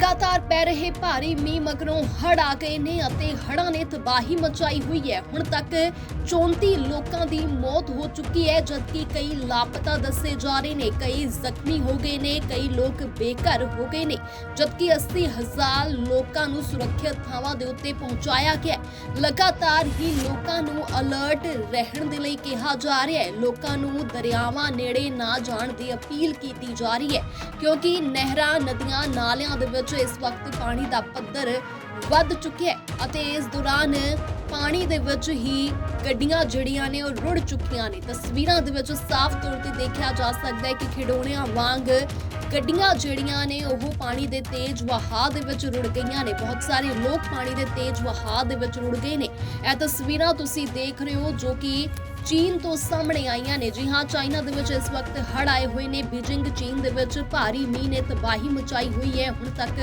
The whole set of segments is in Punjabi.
ਲਗਾਤਾਰ ਪੈ ਰਹੇ ਭਾਰੀ ਮੀਂਹ ਮਗਰੋਂ ਹੜ੍ਹ ਆ ਗਏ ਨੇ ਅਤੇ ਹੜ੍ਹਾਂ ਨੇ ਤਬਾਹੀ ਮਚਾਈ ਹੋਈ ਹੈ। ਹੁਣ ਤੱਕ 34 ਲੋਕਾਂ ਦੀ ਮੌਤ ਹੋ ਚੁੱਕੀ ਹੈ, ਜਦਕਿ ਕਈ ਲਾਪਤਾ ਦੱਸੇ ਜਾ ਰਹੇ ਨੇ। ਕਈ ਜ਼ਖਮੀ ਹੋ ਗਏ ਨੇ, ਕਈ ਲੋਕ ਬੇਘਰ ਹੋ ਗਏ ਨੇ, ਜਦਕਿ 80 ਹਜ਼ਾਰ ਲੋਕਾਂ ਨੂੰ ਸੁਰੱਖਿਅਤ ਥਾਵਾਂ ਦੇ ਉੱਤੇ ਪਹੁੰਚਾਇਆ ਗਿਆ ਲਗਾਤਾਰ ਹੀ ਲੋਕਾਂ ਨੂੰ ਅਲਰਟ ਰਹਿਣ ਦੇ ਲਈ ਕਿਹਾ ਜਾ ਰਿਹਾ ਹੈ। ਲੋਕਾਂ ਨੂੰ ਦਰਿਆਵਾਂ ਨੇੜੇ ਨਾ ਜਾਣ ਦੀ ਅਪੀਲ ਕੀਤੀ ਜਾ ਰਹੀ ਹੈ, ਕਿਉਂਕਿ ਨਹਿਰਾਂ, ਨਦੀਆਂ, ਨਾਲਿਆਂ ਦੇ ਵਿੱਚ ਇਸ ਵਕਤ ਪਾਣੀ ਦਾ ਪੱਧਰ ਵੱਧ ਚੁੱਕਿਆ ਹੈ ਅਤੇ ਇਸ ਦੌਰਾਨ ਪਾਣੀ ਦੇ ਵਿੱਚ ਹੀ ਗੱਡੀਆਂ ਜਿਹੜੀਆਂ ਨੇ ਉਹ ਰੁੜ ਚੁੱਕੀਆਂ ਨੇ। ਤਸਵੀਰਾਂ ਦੇ ਵਿੱਚ ਸਾਫ਼ ਤੌਰ ਤੇ ਦੇਖਿਆ ਜਾ ਸਕਦਾ ਹੈ ਕਿ ਖਿਡੌਣਿਆਂ ਵਾਂਗ ਗੱਡੀਆਂ ਜਿਹੜੀਆਂ ਨੇ ਉਹ ਪਾਣੀ ਦੇ ਤੇਜ਼ ਵਹਾਅ ਦੇ ਵਿੱਚ ਰੁੜ ਗਈਆਂ ਨੇ। ਬਹੁਤ ਸਾਰੇ ਲੋਕ ਪਾਣੀ ਦੇ ਤੇਜ਼ ਵਹਾਅ ਦੇ ਵਿੱਚ ਰੁੜ ਗਏ ਨੇ। ਇਹ ਤਸਵੀਰਾਂ ਤੁਸੀਂ ਦੇਖ ਰਹੇ ਹੋ ਜੋ ਕਿ ਚੀਨ ਤੋਂ ਸਾਹਮਣੇ ਆਈਆਂ ਨੇ। ਜੀ ਹਾਂ, ਚਾਈਨਾ ਦੇ ਵਿੱਚ ਇਸ ਵਕਤ ਹੜ ਆਏ ਹੋਏ ਨੇ। ਬੀਜਿੰਗ ਚੀਨ ਦੇ ਵਿੱਚ ਭਾਰੀ ਮੀਂਹ ਨੇ ਤਬਾਹੀ ਮਚਾਈ ਹੋਈ ਹੈ। ਹੁਣ ਤੱਕ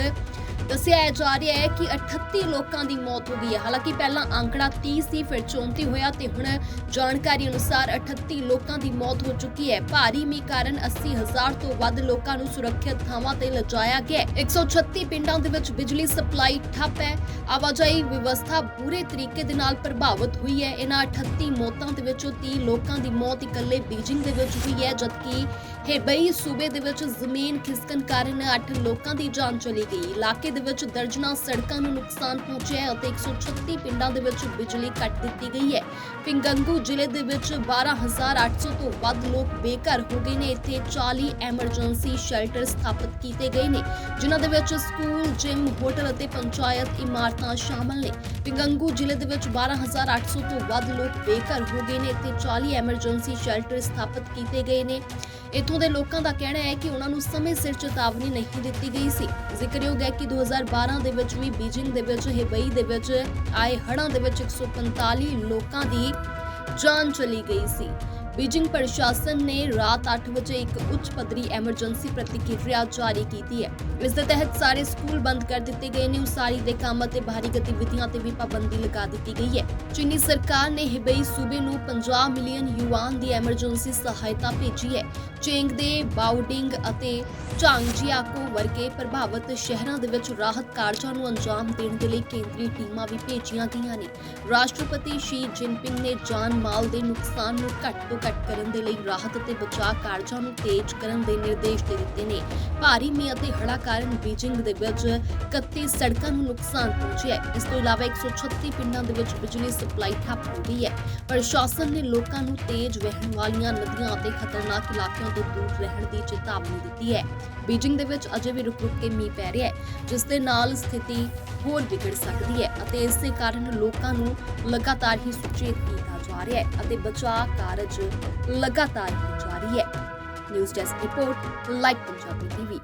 ਦੱਸਿਆ ਜਾ ਰਿਹਾ ਹੈ ਕਿ 38 ਲੋਕਾਂ ਦੀ ਮੌਤ ਹੋ ਗਈ ਹੈ। ਹਾਲਾਂਕਿ ਪਹਿਲਾਂ ਅੰਕੜਾ 30 ਸੀ, ਫਿਰ 34 ਹੋਇਆ ਤੇ ਹੁਣ ਜਾਣਕਾਰੀ ਅਨੁਸਾਰ 38 ਲੋਕਾਂ ਦੀ ਮੌਤ ਹੋ ਚੁੱਕੀ ਹੈ। ਭਾਰੀ ਮੀਂਹ ਕਾਰਨ 80 ਤੋਂ ਵੱਧ ਲੋਕਾਂ ਨੂੰ ਸੁਰੱਖਿਅਤ ਥਾਵਾਂ ਤੇ ਲਿਜਾਇਆ ਗਿਆ 136 ਪਿੰਡਾਂ ਦੇ ਵਿੱਚ ਬਿਜਲੀ ਸਪਲਾਈ ਠੱਪ ਹੈ। ਆਵਾਜਾਈ ਵਿਵਸਥਾ ਬੁਰੇ ਤਰੀਕੇ ਦੇ ਨਾਲ ਪ੍ਰਭਾਵਿਤ ਹੋਈ ਹੈ। ਇਹਨਾਂ 38 ਮੌਤਾਂ ਦੇ ਵਿੱਚੋਂ 30 ਲੋਕਾਂ ਦੀ ਮੌਤ ਇਕੱਲੇ ਬੀਜਿੰਗ ਦੇ ਵਿੱਚ ਹੋਈ ਹੈ, ਜਦਕਿ ਹੇਬਈ ਸੂਬੇ ਦੇ ਵਿੱਚ ਜ਼ਮੀਨ ਖਿਸਕਣ ਕਾਰਨ 8 ਲੋਕਾਂ ਦੀ ਜਾਨ ਚਲੀ ਗਈ। ਇਲਾਕੇ ਦੇ ਵਿੱਚ ਦਰਜਨਾਂ ਸੜਕਾਂ ਨੂੰ ਨੁਕਸਾਨ ਪਹੁੰਚਿਆ ਹੈ ਅਤੇ 136 ਪਿੰਡਾਂ ਦੇ ਵਿੱਚ ਬਿਜਲੀ ਕੱਟ ਦਿੱਤੀ ਗਈ ਹੈ। ਪਿੰਗੰਗੂ ਜ਼ਿਲ੍ਹੇ ਦੇ ਵਿੱਚ 12800 ਤੋਂ ਵੱਧ ਲੋਕ ਬੇਘਰ ਹੋ ਗਏ ਨੇ। ਇੱਥੇ 40 ਐਮਰਜੈਂਸੀ ਸ਼ੈਲਟਰ ਸਥਾਪਿਤ ਕੀਤੇ ਗਏ ਨੇ, ਜਿਨ੍ਹਾਂ ਦੇ ਵਿੱਚ ਸਕੂਲ, ਜਿਮ, ਹੋਟਲ ਅਤੇ ਪੰਚਾਇਤ ਇਮਾਰਤਾਂ ਸ਼ਾਮਲ ਨੇ। ਪਿੰਗੰਗੂ ਜ਼ਿਲ੍ਹੇ ਦੇ ਵਿੱਚ 12800 ਤੋਂ ਵੱਧ ਲੋਕ ਬੇਘਰ ਹੋ ਗਏ ਨੇ। ਇੱਥੇ 40 ਐਮਰਜੈਂਸੀ ਸ਼ੈਲਟਰ ਸਥਾਪਿਤ ਕੀਤੇ ਗਏ ਨੇ। ਇੱਥੋਂ ਦੇ ਲੋਕਾਂ ਦਾ ਕਹਿਣਾ ਹੈ ਕਿ ਉਹਨਾਂ ਨੂੰ ਸਮੇਂ ਸਿਰ ਚੇਤਾਵਨੀ ਨਹੀਂ ਦਿੱਤੀ ਗਈ ਸੀ। ਜ਼ਿਕਰਯੋਗ ਹੈ ਕਿ 2012 ਦੇ ਵਿੱਚ ਵੀ ਬੀਜਿੰਗ ਦੇ ਵਿੱਚ, ਹੇਬਈ ਦੇ ਵਿੱਚ, ਆਏ ਹੜ੍ਹਾਂ ਦੇ ਵਿੱਚ 145 ਲੋਕਾਂ ਦੀ ਜਾਨ ਚਲੀ ਗਈ ਸੀ। ਬੀਜਿੰਗ ਪ੍ਰਸ਼ਾਸਨ ਨੇ ਰਾਤ 8 ਵਜੇ ਇੱਕ ਉੱਚ ਪੱਧਰੀ ਐਮਰਜੈਂਸੀ ਪ੍ਰਤੀਕਿਰਿਆ ਜਾਰੀ ਕੀਤੀ ਹੈ। ਇਸ ਦੇ ਤਹਿਤ ਸਾਰੇ ਸਕੂਲ ਬੰਦ ਕਰ ਦਿੱਤੇ ਗਏ ਨੇ। ਉਸਾਰੀ ਦੇ ਕੰਮ ਅਤੇ ਬਾਹਰੀ ਗਤੀਵਿਧੀਆਂ ਤੇ ਵੀ ਪਾਬੰਦੀ ਲਗਾ ਦਿੱਤੀ ਗਈ ਹੈ। ਚੀਨੀ ਸਰਕਾਰ ਨੇ ਹਿਬਈ ਸੂਬੇ ਨੂੰ 50 ਮਿਲੀਅਨ ਯੂਆਨ ਦੀ ਐਮਰਜੈਂਸੀ ਸਹਾਇਤਾ ਭੇਜੀ ਹੈ। ਚੇਂਗ ਦੇ ਬਾਉਡਿੰਗ ਅਤੇ ਝਾਂਗਜੀਆਕੋ ਵਰਗੇ ਪ੍ਰਭਾਵਿਤ ਸ਼ਹਿਰਾਂ ਦੇ ਵਿੱਚ ਰਾਹਤ ਕਾਰਜਾਂ ਨੂੰ ਅੰਜਾਮ ਦੇਣ ਦੇ ਲਈ ਕੇਂਦਰੀ ਟੀਮਾਂ ਵੀ ਭੇਜੀਆਂ ਗਈਆਂ ਨੇ। ਰਾਸ਼ਟਰਪਤੀ ਸ਼ੀ ਜਿਨਪਿੰਗ ਨੇ ਜਾਨ ਮਾਲ ਦੇ ਨੁਕਸਾਨ ਨੂੰ ਘੱਟ ਤੋਂ ਘੱਟ ਕਰਨ ਦੇ ਲਈ ਰਾਹਤ ਅਤੇ ਬਚਾਅ ਕਾਰਜਾਂ ਨੂੰ ਤੇਜ਼ ਕਰਨ ਦੇ ਨਿਰਦੇਸ਼ ਦੇ ਦਿੱਤੇ ਨੇ। ਭਾਰੀ ਮੀਂਹ ਅਤੇ ਹੜ੍ਹਾਂ ਕਾਰਨ ਬੀਜਿੰਗ ਦੇ ਵਿੱਚ 31 ਸੜਕਾਂ ਨੂੰ ਨੁਕਸਾਨ ਪਹੁੰਚਿਆ ਹੈ। ਇਸ ਤੋਂ ਇਲਾਵਾ 136 ਪਿੰਡਾਂ ਦੇ ਵਿੱਚ ਬਿਜਲੀ ਸਪਲਾਈ ਠੱਪ ਹੋ ਗਈ ਹੈ। ਪ੍ਰਸ਼ਾਸਨ ਨੇ ਲੋਕਾਂ ਨੂੰ ਤੇਜ਼ ਵਹਿਣ ਵਾਲੀਆਂ ਨਦੀਆਂ ਅਤੇ ਖਤਰਨਾਕ ਇਲਾਕਿਆਂ ਤੋਂ ਦੂਰ ਰਹਿਣ ਦੀ ਚੇਤਾਵਨੀ ਦਿੱਤੀ ਹੈ। ਬੀਜਿੰਗ ਦੇ ਵਿੱਚ ਅਜੇ ਵੀ ਰੁਕ-ਰੁਕ ਕੇ ਮੀਂਹ ਪੈ ਰਿਹਾ ਹੈ, ਜਿਸ ਦੇ ਨਾਲ ਸਥਿਤੀ ਹੋਰ ਵਿਗੜ ਸਕਦੀ ਹੈ ਅਤੇ ਇਸ ਦੇ ਕਾਰਨ ਲੋਕਾਂ ਨੂੰ ਲਗਾਤਾਰ ਹੀ ਸੁਚੇਤ ਕੀਤਾ ਜਾ ਰਿਹਾ ਹੈ ਅਤੇ ਬਚਾਅ ਕਾਰਜ ਲਗਾਤਾਰ ਹੀ ਜਾਰੀ ਹੈ। News desk report live Punjabi TV